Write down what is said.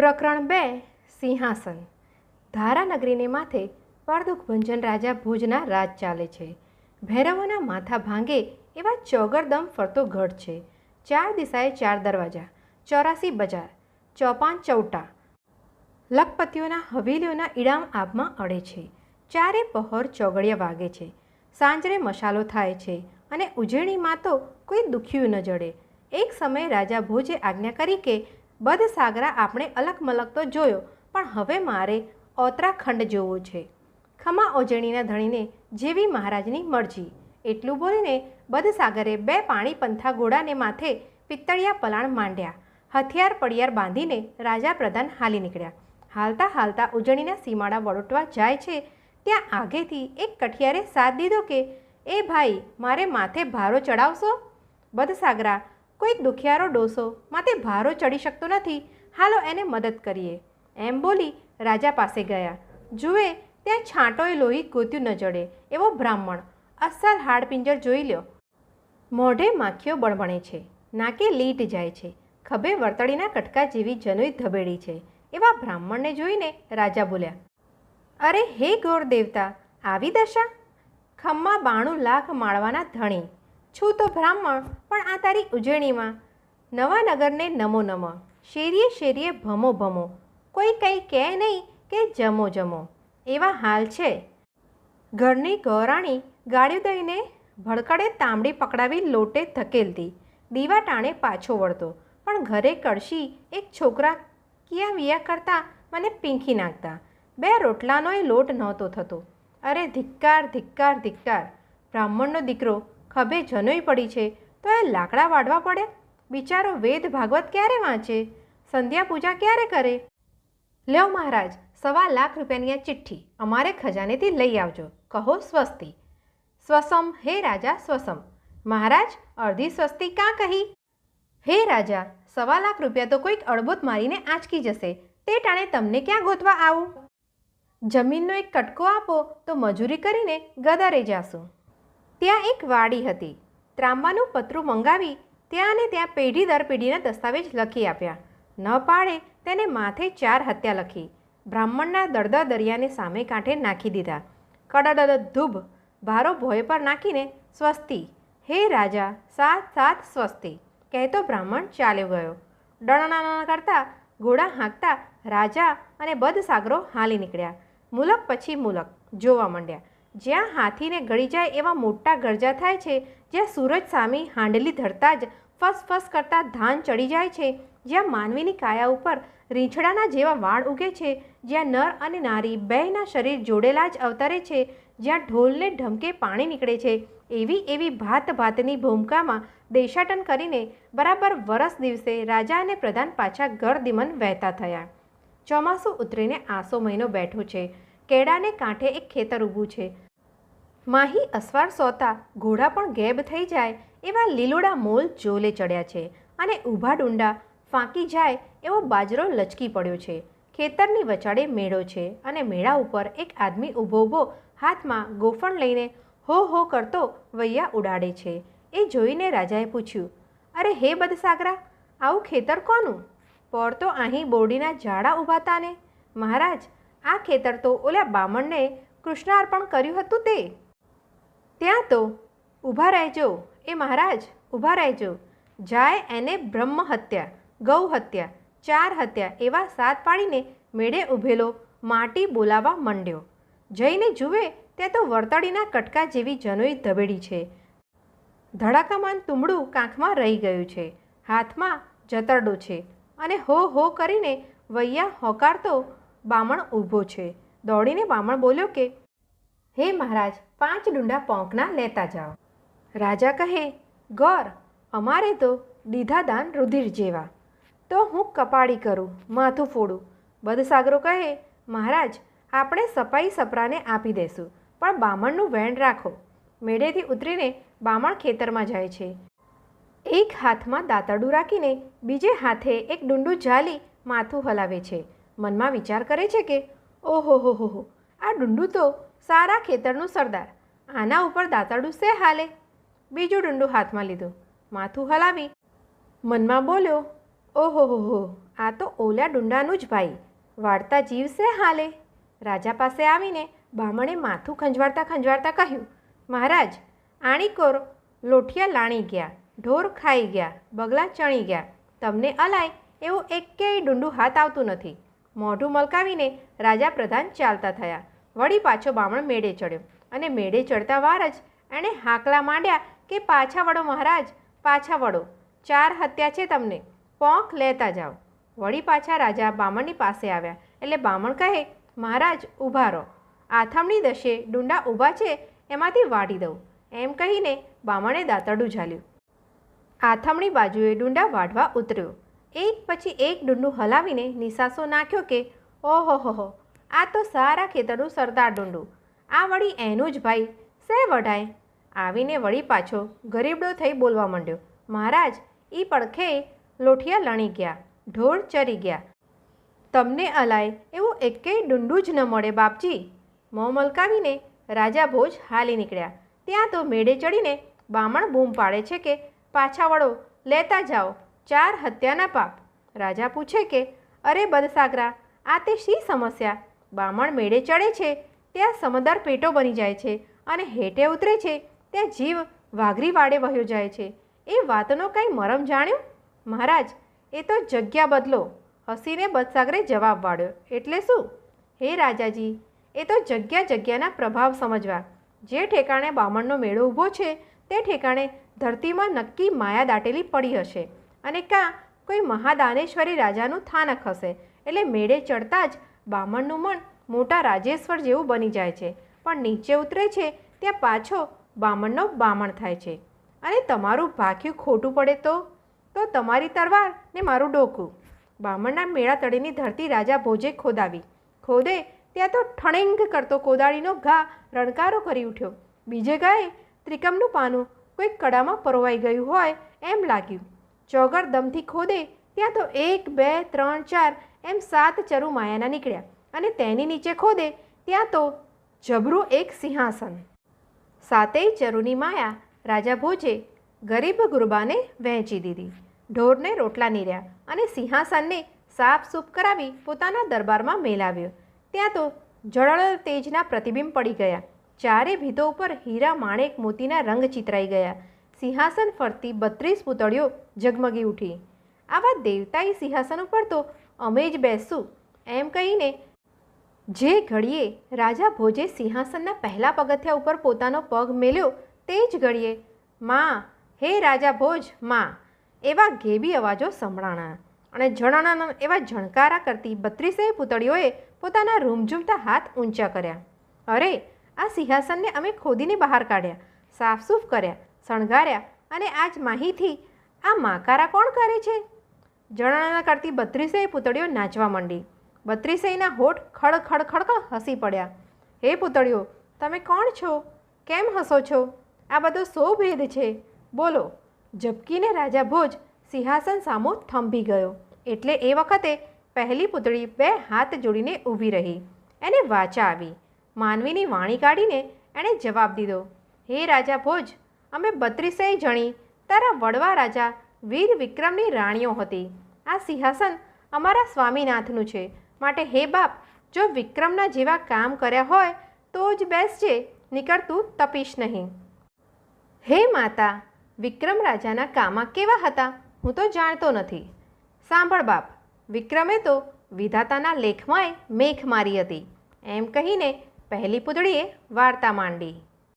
પ્રકરણ બે, સિંહાસન. ધારાનગરીને માથે પરદુખ ભંજન રાજા ભુજના રાજ ચાલે છે. ભૈરવોના માથા ભાંગે એવા ચોગરદમ ફરતો ગઢ છે. ચાર દિશાએ ચાર દરવાજા, ચોરાસી બજાર, ચોપાન ચૌટા, લખપતિઓના હવેલીઓના ઈડામ આબમાં અડે છે. ચારે પહોર ચોગડિયા વાગે છે. સાંજરે મસાલો થાય છે અને ઉજેણીમાં તો કોઈ દુખ્યું ન જડે. એક સમયે રાજા ભોજે આજ્ઞા કરી કે બદસાગરા આપણે અલગ મલક તો જોયો, પણ હવે મારે ઓતરાખંડ જોવો છે. ખમા ઓજણીના ધણીને જેવી મહારાજની મરજી. એટલું બોલીને બદસાગરે બે પાણી પંથા ઘોડાને માથે પિત્તળિયા પલાણ માંડ્યા. હથિયાર પડિયાર બાંધીને રાજા પ્રધાન હાલી નીકળ્યા. હાલતા હાલતા ઉજણીના સીમાડા વળોટવા જાય છે, ત્યાં આગેથી એક કઠિયારે સાથ દીધો કે, એ ભાઈ, મારે માથે ભારો ચડાવશો? બદસાગરા કોઈક દુખિયારો ડોસો, માથે ભારો ચડી શકતો નથી, હાલો એને મદદ કરીએ. એમ બોલી રાજા પાસે ગયા. જુએ, ત્યાં છાંટોય લોહી ગોત્યું ન જડે, એવો બ્રાહ્મણ. અસલ હાડપિંજર જોઈ લ્યો. મોઢે માખીઓ બળબણે છે, નાકે લીટ જાય છે, ખભે વર્તળીના કટકા જેવી જનોઈ ધબેડી છે, એવા બ્રાહ્મણને જોઈને રાજા બોલ્યા, અરે, હે ગોર દેવતા, આવી દશા? ખમ્મા બાણું લાખ માળવાના ધણી છું તો બ્રાહ્મણ, પણ આ તારી ઉજવણીમાં નવા નગરને નમો નમ, શેરીએ શેરીએ ભમો ભમો, કોઈ કંઈ કહે નહીં કે જમો જમો, એવા હાલ છે. ઘરની ગૌરાણી ગાડીઓ દઈને ભડકડે તાંબડી પકડાવી લોટે ધકેલતી, દીવા ટાણે પાછો વળતો, પણ ઘરે કળશી એક છોકરા કિયા વિયા કરતા મને પીંખી નાખતા, બે રોટલાનોય લોટ નહોતો થતો. અરે ધિક્કાર ધિક્કાર ધિક્કાર, બ્રાહ્મણનો દીકરો ખભે જનોઈ પડી છે, તો એ લાકડા વાળવા પડે? બિચારો વેદ ભાગવત ક્યારે વાંચે? સંધ્યા પૂજા ક્યારે કરે? લ્યો મહારાજ, સવા લાખ રૂપિયાની આ ચિઠ્ઠી અમારે ખજાનેથી લઈ આવજો. કહો સ્વસ્તી. સ્વસમ, હે રાજા, સ્વસમ. મહારાજ, અડધી સ્વસ્તી કાં કહી? હે રાજા, સવા લાખ રૂપિયા તો કોઈક અડબોત મારીને આંચકી જશે. તે ટાણે તમને ક્યાં ગોતવા આવું? જમીનનો એક કટકો આપો, તો મજૂરી કરીને ગદારે જાશું. ત્યાં એક વાડી હતી. ત્રાંબાનું પતરું મંગાવી ત્યાં અને ત્યાં પેઢી દર પેઢીના દસ્તાવેજ લખી આપ્યા. ન પાડે તેને માથે ચાર હત્યા લખી. બ્રાહ્મણના દળદા દરિયાને સામે કાંઠે નાખી દીધા. કડડદ ધૂબ ભારો ભોય પર નાખીને સ્વસ્તી. હે રાજા સાત સાત સ્વસ્તી. કહેતો બ્રાહ્મણ ચાલ્યો ગયો. ડણના કરતા ઘોડા હાંકતા રાજા અને બદસાગરો હાલી નીકળ્યા. મુલક પછી મુલક જોવા માંડ્યા. જ્યાં હાથીને ગળી જાય એવા મોટા ગરજા થાય છે, જ્યાં સૂરજ સામે હાંડલી ધરતા જ ફસ ફસ કરતા ધાન ચડી જાય છે, જ્યાં માનવીની કાયા ઉપર રીંછડાના જેવા વાળ ઉગે છે, જ્યાં નર અને નારી બેયના શરીર જોડેલા જ અવતરે છે, જ્યાં ઢોલને ઢમકે પાણી નીકળે છે, એવી એવી ભાત ભાતની ભૂમિકામાં દેશાટન કરીને બરાબર વરસ દિવસે રાજા અને પ્રધાન પાછા ગરદિમન વહેતા થયા. ચોમાસું ઉતરીને આસો મહિનો બેઠો છે કેળાને કાંઠે એક ખેતર ઊભું છે. માહી અસવાર સોતા ઘોડા પણ ગેબ થઈ જાય એવા લીલોડા મોલ જોલે ચડ્યા છે અને ઊભા ડુંડા ફાંકી જાય એવો બાજરો લચકી પડ્યો છે. ખેતરની વચાડે મેળો છે અને મેળા ઉપર એક આદમી ઊભો ઊભો હાથમાં ગોફણ લઈને હો હો કરતો વૈયા ઉડાડે છે. એ જોઈને રાજાએ પૂછ્યું, અરે હે બદસાગરા, આવું ખેતર કોનું? પોર તો અહીં બોરડીના ઝાડા ઊભાતા ને મહારાજ આ ખેતર તો ઓલા બામણને કૃષ્ણાર્પણ કર્યું હતું તે. ત્યાં તો ઊભા રહેજો, એ મહારાજ, ઊભા રહેજો. જાય એને બ્રહ્મ હત્યા, ગૌ હત્યા, ચાર હત્યા એવા સાત પાડીને મેળે ઊભેલો, માટી બોલાવા માંડ્યો. જઈને જુએ ત્યાં તો વર્તળીના કટકા જેવી જનોઈ ધબેડી છે. ધડાકામાન તુંબડું કાંખમાં રહી ગયું છે. હાથમાં જતરડું છે અને હો હો કરીને વૈયા હોકારતો બામણ ઊભો છે. દોડીને બામણ બોલ્યો કે, હે મહારાજ, પાંચ ડુંડા પોંકના લેતા જાઓ. રાજા કહે, ગોર, અમારે તો દીધા દાન રુધિર જેવા. તો હું કપાળી કરું, માથું ફોડું. બદસાગરો કહે, મહારાજ, આપણે સપાઈ સપરાને આપી દેશું, પણ બામણનું વેણ રાખો. મેળેથી ઉતરીને બામણ ખેતરમાં જાય છે. એક હાથમાં દાંતરડું રાખીને બીજે હાથે એક ડુંડું ઝાલી માથું હલાવે છે. મનમાં વિચાર કરે છે કે, ઓહો, હો હો હો, આ ડુંડું તો સારા ખેતરનું સરદાર. આના ઉપર દાંતરડું સે હાલે. બીજું ડુંડું હાથમાં લીધું. માથું હલાવી મનમાં બોલ્યો, ઓહો, હો હો, આ તો ઓલા ડુંડાનું જ ભાઈ. વાળતા જીવ સે હાલે. રાજા પાસે આવીને બામણે માથું ખંજવાળતા ખંજવાળતા કહ્યું, મહારાજ, આણીકોર લોઠિયા લાણી ગયા, ઢોર ખાઈ ગયા, બગલા ચણી ગયા. તમને અલાય એવું એકેય ડુંડું હાથ આવતું નથી. મોઢું મલકાવીને રાજા પ્રધાન ચાલતા થયા. વળી પાછો બામણ મેળે ચડ્યો અને મેળે ચડતા વાર જ એણે હાકલા માંડ્યા કે, પાછા વળો મહારાજ, પાછા વળો. ચાર હત્યા છે તમને. પોંખ લેતા જાઓ. વળી પાછા રાજા બામણની પાસે આવ્યા એટલે બામણ કહે, મહારાજ, ઊભા રહો. આથમણી દશે, ડુંડા ઊભા છે, એમાંથી વાટી દઉં. એમ કહીને બામણે દાંતરડું ઝાલ્યું. આથમણી બાજુએ ડુંડા વાઢવા ઉતર્યો. એક પછી એક ડુંડું હલાવીને નિસાસો નાખ્યો કે, ઓહો, હો હો, આ તો સારા ખેતરનું સરદાર ડુંડું. આ વળી એનું જ ભાઈ. સે વઢાય? આવીને વળી પાછો ગરીબડો થઈ બોલવા માંડ્યો. મહારાજ એ પડખે લોઠિયા લણી ગયા. ઢોર ચરી ગયા. તમને અલાય એવું એકેય ડુંડું જ ન મળે, બાપજી. મોં મલકાવીને રાજા ભોજ હાલી નીકળ્યા. ત્યાં તો મેળે ચડીને બામણ બૂમ પાડે છે કે, પાછા વળો, લેતા જાઓ. ચાર હત્યાના પાપ. રાજા પૂછે કે, અરે બદસાગરા આ તે શી સમસ્યા? બામણ મેળે ચડે છે, ત્યાં સમદાર પેટો બની જાય છે અને હેઠે ઉતરે છે, ત્યાં જીવ વાઘરી વાડે વહ્યો જાય છે. એ વાતનો કંઈ મરમ જાણ્યું? મહારાજ, એ તો જગ્યા બદલો. હસીને બદસાગરે જવાબ વાળ્યો, એટલે શું? હે રાજાજી, એ તો જગ્યા જગ્યાના પ્રભાવ સમજવા. જે ઠેકાણે બામણનો મેળો ઊભો છે, તે ઠેકાણે ધરતીમાં નક્કી માયા દાટેલી પડી હશે. અને કાં કોઈ મહાદાનેશ્વરી રાજાનું થાનક હશે. એટલે મેળે ચડતા જ બામણનું મન મોટા રાજેશ્વર જેવું બની જાય છે. પણ નીચે ઉતરે છે, ત્યાં પાછો બામણનો બામણ થાય છે. અને તમારું ભાખ્યું ખોટું પડે તો? તો તમારી તરવાર ને મારું ડોકું. બામણના મેળા તળેની ધરતી રાજા ભોજે ખોદાવી. ખોદે, ત્યાં તો ઠણેંગ કરતો કોદાળીનો ઘા રણકારો કરી ઉઠ્યો. બીજે ગાએ ત્રિકમનું પાનું કોઈક કડામાં પરોવાઈ ગયું હોય એમ લાગ્યું. ચોગર દમથી ખોદે, ત્યાં તો એક, બે, ત્રણ, ચાર એમ સાત ચરુ માયાના નીકળ્યા અને તેની નીચે ખોદે, ત્યાં તો જબરું એક સિંહાસન. સાતેય ચરુની માયા રાજા ભોજે ગરીબ ગુરબાને વહેંચી દીધી. ઢોરને રોટલા નીર્યા અને સિંહાસનને સાફ સૂફ કરાવી પોતાના દરબારમાં મેલાવ્યો. ત્યાં તો જળળ તેજના પ્રતિબિંબ પડી ગયા. ચારે ભીતો ઉપર હીરા, માણેક, મોતીના રંગ ચિતરાઈ ગયા. સિંહાસન ફરતી બત્રીસ પૂતળીઓ ઝગમગી ઉઠી. આવા દેવતાઈ સિંહાસન ઉપર તો અમે જ બેસશું, એમ કહીને જે ઘડીએ રાજા ભોજે સિંહાસનના પહેલા પગથિયા ઉપર પોતાનો પગ મેલ્યો તે જ ઘડીએ, માં, હે રાજા ભોજ, માં, એવા ઘેબી અવાજો સંભળાણા. અને જણાણા એવા ઝણકારા કરતી બત્રીસેય પૂતળીઓએ પોતાના રૂમઝૂમતા હાથ ઊંચા કર્યા. અરે, આ સિંહાસનને અમે ખોદીને બહાર કાઢ્યા, સાફસૂફ કર્યા શણગાર્યા અને આજ માહીથી આ માકારા કોણ કરે છે? જણાના કરતી બત્રીસેય પૂતળીઓ નાચવા માંડી. બત્રીસેયના હોઠ ખડ ખડ ખડ હસી પડ્યા. હે પૂતળીઓ, તમે કોણ છો? કેમ હસો છો? આ બધો સો ભેદ છે? બોલો. ઝબકીને રાજા ભોજ સિંહાસન સામો થંભી ગયો. એટલે એ વખતે પહેલી પુતળી બે હાથ જોડીને ઊભી રહી. એને વાચા આવી. માનવીની વાણી કાઢીને એણે જવાબ દીધો, હે રાજા ભોજ અમે બત્રીસેય જણી તારા વડવા રાજા વીર વિક્રમની રાણીઓ હતી. આ સિંહાસન અમારા સ્વામીનાથનું છે. માટે હે બાપ, જો વિક્રમના જેવા કામ કર્યા હોય, તો જ બેસજે નીકળતું તપીશ નહીં. હે માતા, વિક્રમ રાજાના કામા કેવા હતા? હું તો જાણતો નથી. સાંભળ બાપ, વિક્રમે તો વિધાતાના લેખમાંય મેખ મારી હતી. એમ કહીને પહેલી પૂતળીએ વાર્તા માંડી.